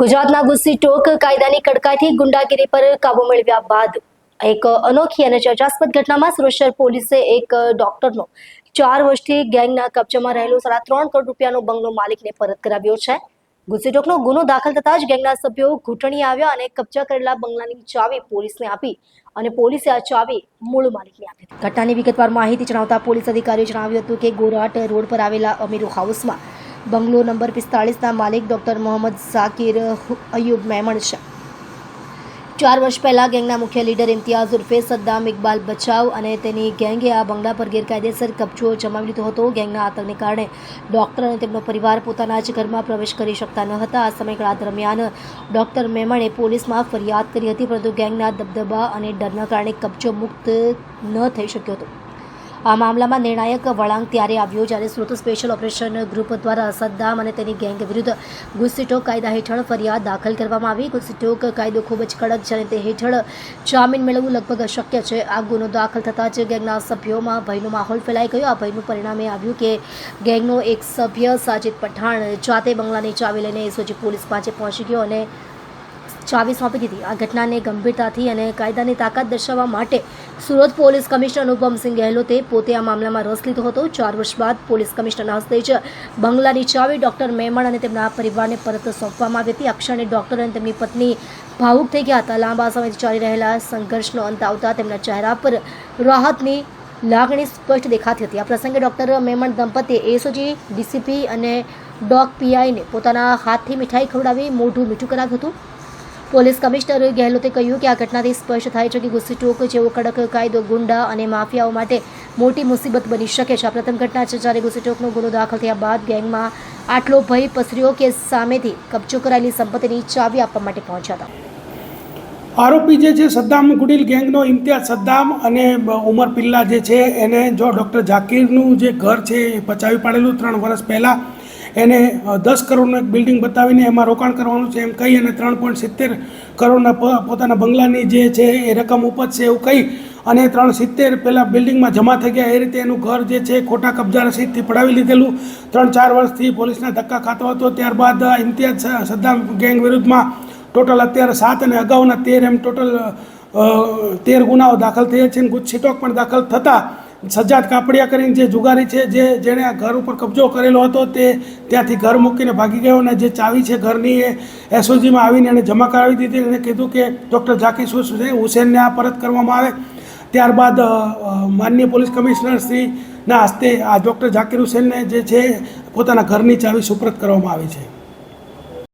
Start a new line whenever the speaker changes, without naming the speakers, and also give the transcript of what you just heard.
ગુજરાતના ગુસ્સી ટોક કાયદાની કડકાઈથી ગુંડાગીરી પર કાબુ મેળવ્યા બાદ એક અનોખી અને ચર્ચાસ્પદ ઘટનામાં સુરેશ્વર પોલીસે એક ડોક્ટરનો ચાર વર્ષથી ગેંગના કબજામાં રહેલો સાડા ત્રણ કરોડ રૂપિયાનો બંગલો માલિકને પરત કરાવ્યો છે. ગુસ્સીટોકનો ગુનો દાખલ થતા જ ગેંગના સભ્યો ઘૂંટણી આવ્યા અને કબજા કરેલા બંગલાની ચાવી પોલીસને આપી અને પોલીસે આ ચાવી મૂળ માલિકને આપી ઘટનાની વિગતવાર માહિતી જણાવતા પોલીસ અધિકારીએ જણાવ્યું હતું કે ગોરાટ રોડ પર આવેલા અમીરો હાઉસમાં બંગલો નંબર પિસ્તાળીસના માલિક ડૉક્ટર મોહમ્મદ ઝાકિર અયુબ મેમણ છે. ચાર વર્ષ પહેલાં ગેંગના મુખ્ય લીડર ઇમ્તિયાઝ ઉર્ફે સદ્દામ ઇકબાલ બચાવ અને તેની ગેંગે આ બંગલા પર ગેરકાયદેસર કબજો જમાવી લીધો હતો. ગેંગના આતંકને કારણે ડોક્ટર અને તેમનો પરિવાર પોતાના જ ઘરમાં પ્રવેશ કરી શકતા ન હતા. આ સમયગાળા દરમિયાન ડોક્ટર મેમણે પોલીસમાં ફરિયાદ કરી હતી, પરંતુ ગેંગના દબદબા અને ડરના કારણે કબજો મુક્ત ન થઈ શક્યો હતો. આ મામલામાં નિર્ણાયક વળાંક ત્યારે આવ્યો જ્યારે સુરત સ્પેશિયલ ઓપરેશન ગ્રુપ દ્વારા સદ્દામ અને તેની ગેંગ વિરુદ્ધ ગુસ્સીટોક કાયદા હેઠળ ફરિયાદ દાખલ કરવામાં આવી. ગુસ્સીટોક કાયદો ખૂબ જ કડક છે અને તે હેઠળ જામીન મેળવવું લગભગ અશક્ય છે. આ ગુનો દાખલ થતાં જ ગેંગના સભ્યોમાં ભયનો માહોલ ફેલાઈ ગયો. આ ભયનું પરિણામે આવ્યું કે ગેંગનો એક સભ્ય સાજિદ પઠાણ જાતે બંગલાની ચાવી લઈને એસઓજી પોલીસ પાસે પહોંચી ગયો અને ચાવી સોંપી દીધી. આ ઘટનાને ગંભીરતાથી અને કાયદાની તાકાત દર્શાવવા માટે સુરત પોલીસ કમિશનર અનુપમસિંહ ગહેલોતે પોતે આ મામલામાં રસ લીધો હતો. ચાર વર્ષ બાદ પોલીસ કમિશનરના હસ્તે જ બંગલાની ચાવી ડોક્ટર મેમણ અને તેમના પરિવારને પરત સોંપવામાં આવી હતી. ક્ષણે ડોક્ટર અને તેમની પત્ની ભાવુક થઈ ગયા હતા. લાંબા સમયથી ચાલી રહેલા સંઘર્ષનો અંત આવતા તેમના ચહેરા પર રાહતની લાગણી સ્પષ્ટ દેખાતી હતી. આ પ્રસંગે ડોક્ટર મેમણ દંપતીએ એસઓજી, ડીસીપી અને ડોગ પીઆઈને પોતાના હાથથી મીઠાઈ ખવડાવી મોઢું મીઠું કરાવ્યું હતું. પોલીસ કમિશનર ગેહલોતે કહ્યું કે આ ઘટનાથી સ્પષ્ટ થાય છે કે ગુસ્સીટોક જેવો કડક કાયદો ગુંડા અને માફિયાઓ માટે મોટી મુસીબત બની શકે છે. આ પ્રથમ ઘટના છે જ્યારે ગુસ્સીટોકનો ગુનો દાખલ થયા બાદ ગેંગમાં આટલો ભય પસર્યો કે સામેથી કબજો કરાયેલી સંપત્તિની ચાવી આપવા માટે પહોંચ્યા હતા.
આરોપી જે છે, સદ્દામ ગુડીલ ગેંગનો ઇમ્તિયાઝ સદ્દામ અને ઉમર પિલ્લા જે છે, એને જો ડૉક્ટર ઝાકીરનું જે ઘર છે એ પચાવી પાડેલું. ત્રણ વર્ષ પહેલાં એને દસ કરોડનું એક બિલ્ડિંગ બતાવીને એમાં રોકાણ કરવાનું છે એમ કહી અને ત્રણ પોઈન્ટ સિત્તેર કરોડના પોતાના બંગલાની જે છે એ રકમ ઉપજશે એવું કહી અને ત્રણ સિત્તેર પહેલાં બિલ્ડિંગમાં જમા થઈ ગયા. એ રીતે એનું ઘર જે છે ખોટા કબજા રસીદથી પડાવી લીધેલું. ત્રણ ચાર વર્ષથી પોલીસના ધક્કા ખાતો હતો. ત્યારબાદ ઇમ્તિયાઝ સદ્દામ ગેંગ વિરુદ્ધમાં ટોટલ અત્યારે સાત અને અગાઉના તેર એમ ટોટલ તેર ગુનાઓ દાખલ થયા છે અને પણ દાખલ થતાં સજ્જાદ કાપડિયા કરીને જે જુગારી છે, જે જેણે આ ઘર ઉપર કબજો કરેલો હતો, તે ત્યાંથી ઘર મૂકીને ભાગી ગયો અને જે ચાવી છે ઘરની એ એસઓજીમાં આવીને એણે જમા કરાવી દીધી અને કીધું કે ડૉક્ટર ઝાકીર હુસેન હુસેનને આ પરત કરવામાં આવે. ત્યારબાદ માનનીય પોલીસ કમિશનર શ્રીના હસ્તે આ ડૉક્ટર ઝાકીર હુસેનને જે છે, પોતાના ઘરની ચાવી સુપ્રત કરવામાં આવી છે.